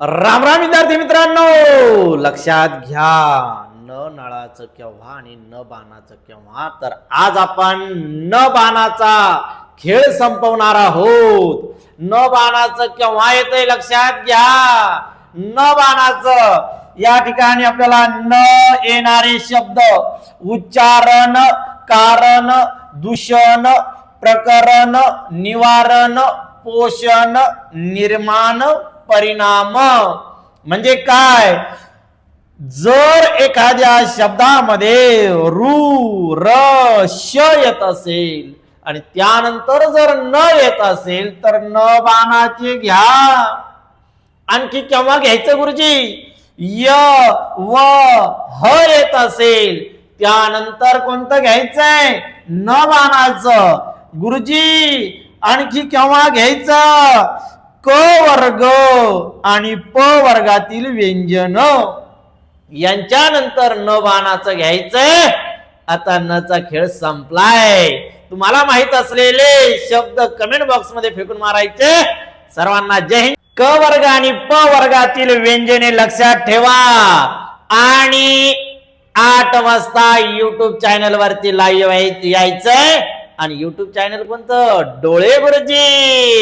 राम राम विद्यार्थी मित्रांनो लक्षात घ्या. न नळाचं केव्हा आणि न बाणाचं केव्हा. तर आज आपण न बाणाचा खेळ संपवणार आहोत. न बाणाचं केव्हा येतंय लक्षात घ्या. न बाणाचं या ठिकाणी आपल्याला न येणारे शब्द उच्चारण कारण दूषण प्रकरण निवारण पोषण निर्माण परिणाम. म्हणजे काय? जर एखाद्या शब्दामध्ये रू र श येत असेल आणि त्यानंतर जर न येत असेल तर न बाणाचे घ्या. आणखी केव्हा घ्यायचं गुरुजी? य व ह येत असेल त्यानंतर कोणतं घ्यायचंय? न बाणाचं. गुरुजी आणखी केव्हा घ्यायचं? क वर्ग आणि प वर्गातील व्यंजन. यांच्यानंतर न बाणाचं घ्यायचंय. आता नचा खेळ संपलाय. तुम्हाला माहीत असलेले शब्द कमेंट बॉक्समध्ये फेकून मारायचे. सर्वांना जय हिंद. क वर्ग आणि प वर्गातील व्यंजने लक्षात ठेवा. आणि आठ वाजता युट्यूब चॅनल वरती लाईव्ह यायचंय आणि युट्यूब चॅनल कोणतं? डोळे गुरुजी